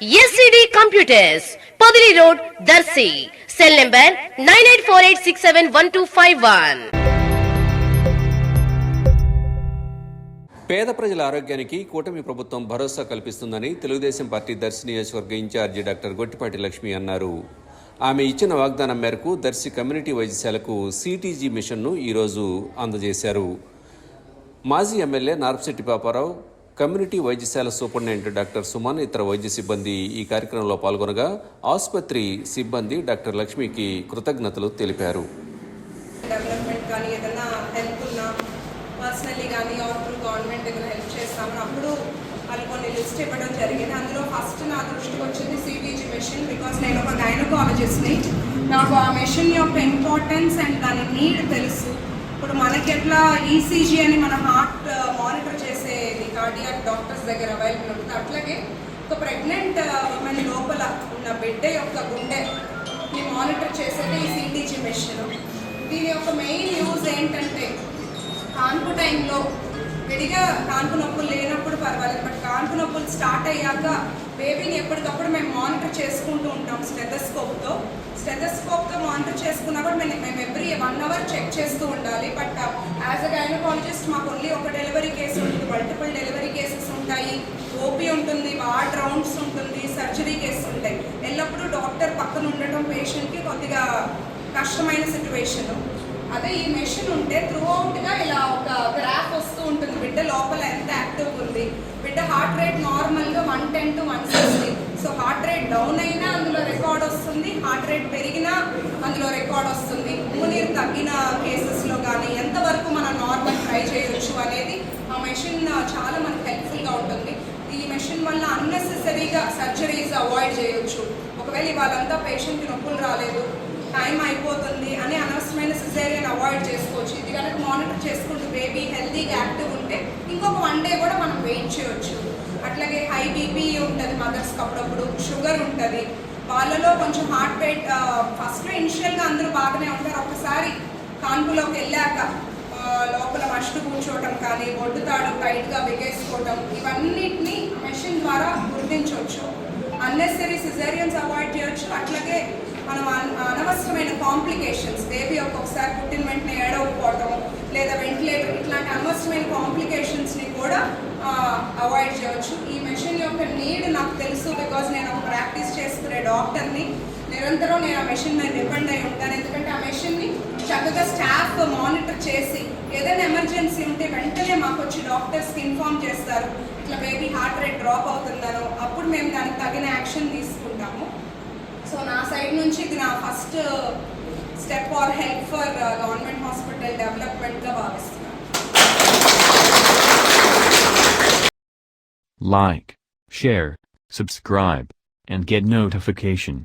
SCD computers Padili road Darsi cell number nine eight four eight six seven one two five one పేద ప్రజల ఆరోగ్యానికి కూటమి ప్రభుత్వం భరోసా కల్పిస్తుందని Telugu Desam party Darsi నియోజకవర్గ ఇన్ఛార్జి డాక్టర్ గొట్టిపాటి లక్ష్మి అన్నారు. ఆమె ఇచ్చిన వాగ్దానం మేరకు దర్శి కమ్యూనిటీ వైద్యశాలకు సిటీజీ మిషన్ను ఈరోజు అందజేశారు. మాజీ ఎమ్మెల్యే నార్పశెట్టి పాపారావు కమ్యూనిటీ వైద్యశాల సూపరింటెండెంట్ డాక్టర్ సుమన్ ఇతర వైద్య సిబ్బంది ఈ కార్యక్రమంలో పాల్గొనగా ఆసుపత్రి సిబ్బంది డాక్టర్ లక్ష్మికి కృతజ్ఞతలు తెలిపారు. డెవలప్మెంట్ కానీ ఏదైనా హెల్ప్ ఉన్నా పర్సనల్లీ కానీ ఆర్ గవర్నమెంట్ ఏదైనా హెల్ప్ చేస్తామని అప్పుడు వాళ్ళు కొన్ని లిస్ట్ ఇవ్వడం జరిగింది. అందులో ఫస్ట్ నా దృష్టికి వచ్చింది సిటీజీ మెషిన్ బికాస్ నేను ఒక గైనకాలజిస్ట్ని నాకు ఆ మెషిన్ యొక్క ఇంపార్టెన్స్ అండ్ దాని నీడ్ తెలుసు. ఇప్పుడు మనకి ఎట్లా ఈసీజీ అని మన heart monitor uh, cardiac doctors దగ్గర అవైలబుల్ ఉంటుంది. అట్లాగే ఒక ప్రెగ్నెంట్ ఉమెన్ uh, లోపల ఉన్న బిడ్డ యొక్క గుండెని మానిటర్ చేసేది ఈ సిటీజీ మెషిన్ దీని యొక్క మెయిన్ యూజ్ ఏంటంటే కాన్పు టైంలో విడిగా కాన్పు నొప్పులు లేనప్పుడు పర్వాలేదు. బట్ కాన్పు నొప్పులు స్టార్ట్ అయ్యాక బేబీని ఎప్పటికప్పుడు మేము మానిటర్ చేసుకుంటూ ఉంటాం స్టెథస్కోప్తో స్టెథస్కోప్తో మానిటర్ చేసుకున్నా కూడా మేము మేము ఎవ్రీ వన్ అవర్ చెక్ చేస్తూ ఉండాలి. బట్ యాజ్ అ గైనకాలజిస్ట్ మాకు ఓన్లీ ఒక డెలివరీ కేసు ఉంటుంది. మల్టిపుల్ డెలివరీ కేసెస్ ఉంటాయి ఓపీ ఉంటుంది వార్డ్ రౌండ్స్ ఉంటుంది సర్జరీ కేసెస్ ఉంటాయి. ఎల్లప్పుడూ డాక్టర్ పక్కన ఉండటం పేషెంట్కి కొద్దిగా కష్టమైన సిచ్యువేషన్ అదే ఈ మెషిన్ ఉంటే త్రూ అవుట్గా ఇలా ఒక గ్రాఫ్ వస్తూ ఉంటుంది. బిడ్డ లోపల ఎంత యాక్టివ్గా ఉంది. బిడ్డ హార్ట్ రేట్ నార్మల్గా one ten to one sixty so heart rate down అయినా అందులో రికార్డ్ వస్తుంది. హార్ట్ రేట్ పెరిగినా అందులో రికార్డ్ వస్తుంది. ఊనీరు తగ్గిన కేసెస్లో కానీ ఎంతవరకు మనం నార్మల్ ట్రై చేయొచ్చు అనేది ఆ మెషిన్ చాలా మనకు హెల్ప్ఫుల్గా ఉంటుంది ఈ మెషిన్ వల్ల అన్నెసెసరీగా సర్జరీస్ అవాయిడ్ చేయొచ్చు. ఒకవేళ వాళ్ళంతా పేషెంట్కి నొప్పులు రాలేదు టైం అయిపోతుంది అని అనవసరమైన సిజేరియన్ అవాయిడ్ చేసుకోవచ్చు. ఇది కనుక మానిటర్ చేసుకుంటూ బేబీ హెల్తీగా యాక్టివ్ ఉంటే ఇంకొక వన్ డే కూడా మనం వెయిట్ చేయొచ్చు. అట్లాగే హై బీపీ ఉంటుంది మదర్స్కి అప్పుడప్పుడు షుగర్ ఉంటుంది. వాళ్ళలో కొంచెం హార్ట్ రేట్ ఫస్ట్ ఇనిషియల్గా అందరూ బాగానే ఉంటారు. ఒకసారి కాన్పులోకి వెళ్ళాక లోపల మస్ట్ కూర్చోవటం కానీ బొడ్డు తాడు టైట్గా బిగేసుకోవటం ఇవన్నిటిని సిజేరియన్స్ అవాయిడ్ చేయొచ్చు. అట్లాగే మనం అనవసరమైన కాంప్లికేషన్స్ బేబీ ఒక్కొక్కసారి పుట్టిన వెంటనే ఏడవకపోవటం లేదా వెంటిలేటర్ ఇట్లాంటి అనవసరమైన కాంప్లికేషన్స్ని కూడా అవాయిడ్ చేయవచ్చు ఈ మెషిన్ యొక్క నీడ్ నాకు తెలుసు బికాజ్ నేను ఒక ప్రాక్టీస్ చేసుకునే డాక్టర్ని. నిరంతరం నేను ఆ మెషిన్ మీద డిపెండ్ అయి ఉంటాను ఎందుకంటే ఆ మెషిన్ని చక్కగా స్టాఫ్ మానిటర్ చేసి ఏదైనా ఎమర్జెన్సీ ఉంటే వెంటనే మాకు వచ్చి డాక్టర్స్కి ఇన్ఫార్మ్ చేస్తారు. ఇట్లా బేబీ హార్ట్ రేట్ డ్రాప్ అవుతుందనో అప్పుడు మేము దానికి తగిన యాక్షన్ తీసుకుంటాము. సో నా సైడ్ నుంచి ఇది నా first step or help for government hospital డెవలప్మెంట్గా భావిస్తున్నాను. Like, share, subscribe, and get notification.